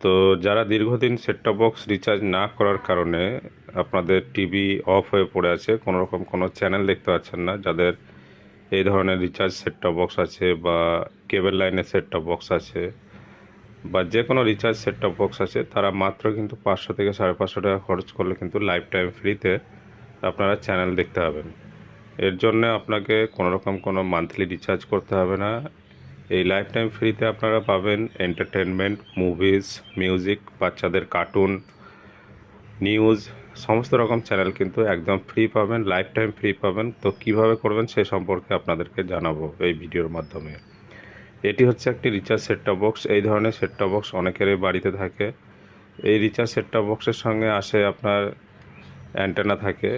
তো যারা দীর্ঘদিন সেটটপ বক্স রিচার্জ না করার কারণে আপনাদের টিভি অফ হয়ে পড়ে আছে কোনো রকম কোনো চ্যানেল দেখতে পাচ্ছেন না, যাদের এই ধরনের রিচার্জ সেটটপ বক্স আছে বা কেবল লাইনের সেটটপ বক্স আছে বা যে কোনো রিচার্জ সেটটপ বক্স আছে, তারা মাত্র কিন্তু পাঁচশো থেকে সাড়ে পাঁচশো টাকা খরচ করলে কিন্তু লাইফ টাইম ফ্রিতে আপনারা চ্যানেল দেখতে পাবেন। এর জন্য আপনাকে কোনো রকম কোনো মান্থলি রিচার্জ করতে হবে না। এই লাইফ টাইম ফ্রিতে আপনারা পাবেন এন্টারটেনমেন্ট মুভিজ মিউজিক বাচ্চাদের কার্টুন নিউজ সমস্ত রকম চ্যানেল কিন্তু একদম ফ্রি পাবেন লাইফ টাইম ফ্রি পাবেন। তো কীভাবে করবেন সে সম্পর্কে আপনাদেরকে জানাব এই ভিডিওর মাধ্যমে। এটি হচ্ছে একটি রিচার্জ সেটটপ বক্স এই ধরনের সেটটপ বক্স অনেকেরই বাড়িতে থাকে। এই রিচার্জ সেটটপ বক্সের সঙ্গে আসে আপনার অ্যান্টেনা থাকে,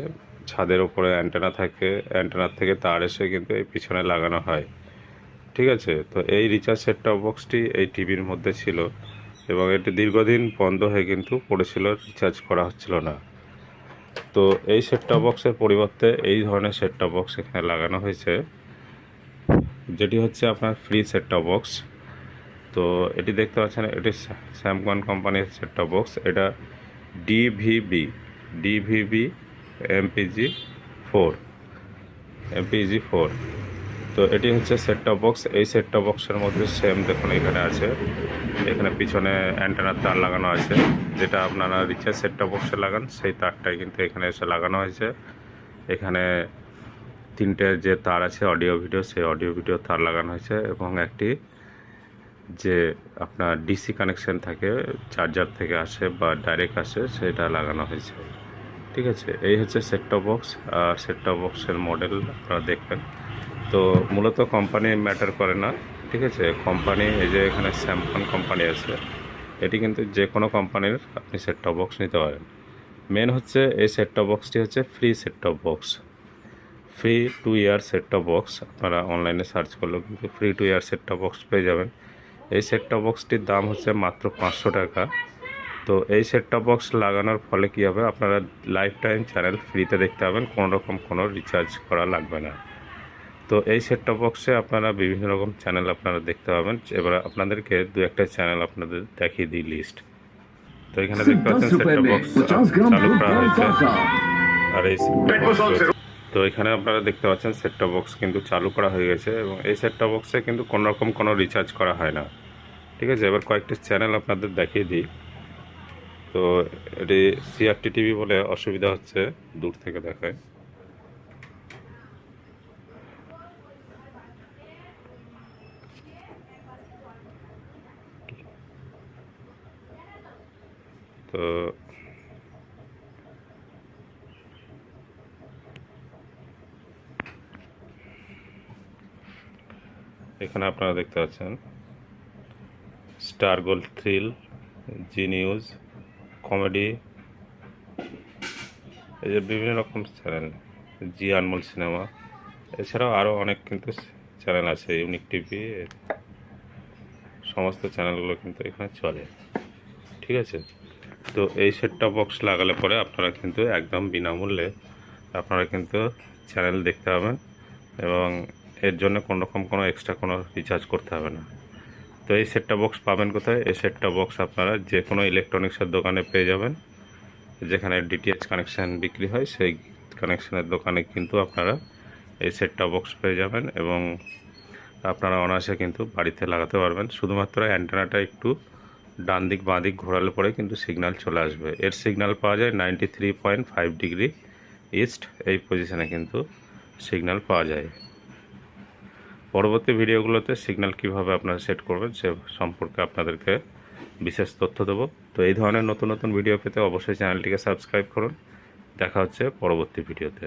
ছাদের ওপরে অ্যান্টেনা থাকে। অ্যান্টেনার থেকে তার এসে কিন্তু এই পিছনে লাগানো হয়। ঠিক আছে? তো এই রিচার্জ সেটটপ বক্সটি এই টিভির মধ্যে ছিল এবং এটি দীর্ঘদিন বন্ধ হয়ে কিন্তু পড়েছিল রিচার্জ করা হচ্ছিল না। তো এই সেটটপ বক্সের পরিবর্তে এই ধরনের সেটটপ বক্স এখানে লাগানো হয়েছে, যেটি হচ্ছে আপনার ফ্রি সেটটপ বক্স তো এটি দেখতে পাচ্ছেন, এটি স্যামকন কোম্পানির সেটটপ বক্স এটা DVB DVB MPG four MPG four তো এটি হচ্ছে সেটটপ বক্স এই সেটটপ বক্সের মধ্যে সেম দেখুন, এখানে আছে। এখানে পিছনে অ্যান্টেনার তার লাগানো আছে। যেটা আপনারা রিচার্জ সেটটপ বক্সে লাগান, সেই তারটাই কিন্তু এখানে এসে লাগানো হয়েছে। এখানে তিনটে যে তার আছে অডিও ভিডিও সেই অডিও ভিডিও তার লাগানো হয়েছে এবং একটি যে আপনার ডিসি কানেকশন থাকে চার্জার থেকে আসে বা ডাইরেক্ট আসে, সেটা লাগানো হয়েছে। ঠিক আছে? এই হচ্ছে সেটটপ বক্স আর সেটটপ বক্সের মডেল আপনারা দেখবেন। তো মূলত কোম্পানি ম্যাটার করে না, ঠিক আছে? কোম্পানি এই যে এখানে স্যামসাং কোম্পানি আছে, এটি কিন্তু যে কোনো কোম্পানির আপনি সেটটপ বক্স নিতে পারেন। মেন হচ্ছে এই সেটটপ বক্সটি হচ্ছে free set top box free two year set top box আপনারা অনলাইনে সার্চ করলেও কিন্তু free two year set top box পেয়ে যাবেন। এই সেটটপ বক্সটির দাম হচ্ছে মাত্র পাঁচশো টাকা। তো এই সেটটপ বক্স লাগানোর ফলে কী হবে? আপনারা লাইফ টাইম চ্যানেল ফ্রিতে দেখতে পাবেন, কোনো রকম কোনো রিচার্জ করা লাগবে না। তো এই সেট বক্সে আপনারা বিভিন্ন রকম চ্যানেল আপনারা দেখতে পাবেন। এবার আপনাদেরকে দু একটা চ্যানেল আপনাদের দেখিয়ে দিই লিস্ট তো এখানে দেখতে পাচ্ছেন সেটটপ বক্স চালু করা হয়েছে। আর এই তো এখানে আপনারা দেখতে পাচ্ছেন সেট বক্স কিন্তু চালু করা হয়ে গেছে এবং এই সেট বক্সে কিন্তু কোনো রকম কোনো রিচার্জ করা হয় না। ঠিক আছে এবার কয়েকটি চ্যানেল আপনাদের দেখিয়ে দিই। তো এটি সিআরটি টিভি বলে অসুবিধা হচ্ছে দূর থেকে দেখায়। তো এখানে আপনারা দেখতে পাচ্ছেন Star Gold Thrill Zee News comedy এই যে বিভিন্ন রকম চ্যানেল জি আনমোল সিনেমা এছাড়াও আরও অনেক কিন্তু চ্যানেল আছে ইউনিক টিভি সমস্ত চ্যানেলগুলো কিন্তু এখানে চলে, ঠিক আছে? তো এই সেটটা বক্স লাগালে পরে আপনারা কিন্তু একদম বিনামূল্যে আপনারা কিন্তু চ্যানেল দেখতে পাবেন এবং এর জন্য কোনো রকম কোনো এক্সট্রা কোনো রিচার্জ করতে হবে না। তো এই সেটটা বক্স পাবেন কোথায়? এই সেটটা বক্স আপনারা যে কোনো ইলেকট্রনিক্সের দোকানে পেয়ে যাবেন। যেখানে ডিটিএইচ কানেকশান বিক্রি হয়, সেই কানেকশানের দোকানে কিন্তু আপনারা এই সেটটা বক্স পেয়ে যাবেন এবং আপনারা অনায়াসে কিন্তু বাড়িতে লাগাতে পারবেন। শুধুমাত্র অ্যান্টেনাটা একটু ডান দিক বাঁ দিক ঘোরালে পরে কিন্তু সিগনাল চলে আসবে। এর সিগনাল পাওয়া যায় ninety three point five degree east এই পজিশানে কিন্তু সিগনাল পাওয়া যায়। পরবর্তী ভিডিওগুলোতে সিগনাল কীভাবে আপনারা সেট করবেন সে সম্পর্কে আপনাদেরকে বিশেষ তথ্য দেবো। তো এই ধরনের নতুন নতুন ভিডিও পেতে অবশ্যই চ্যানেলটিকে সাবস্ক্রাইব করুন। দেখা হচ্ছে পরবর্তী ভিডিওতে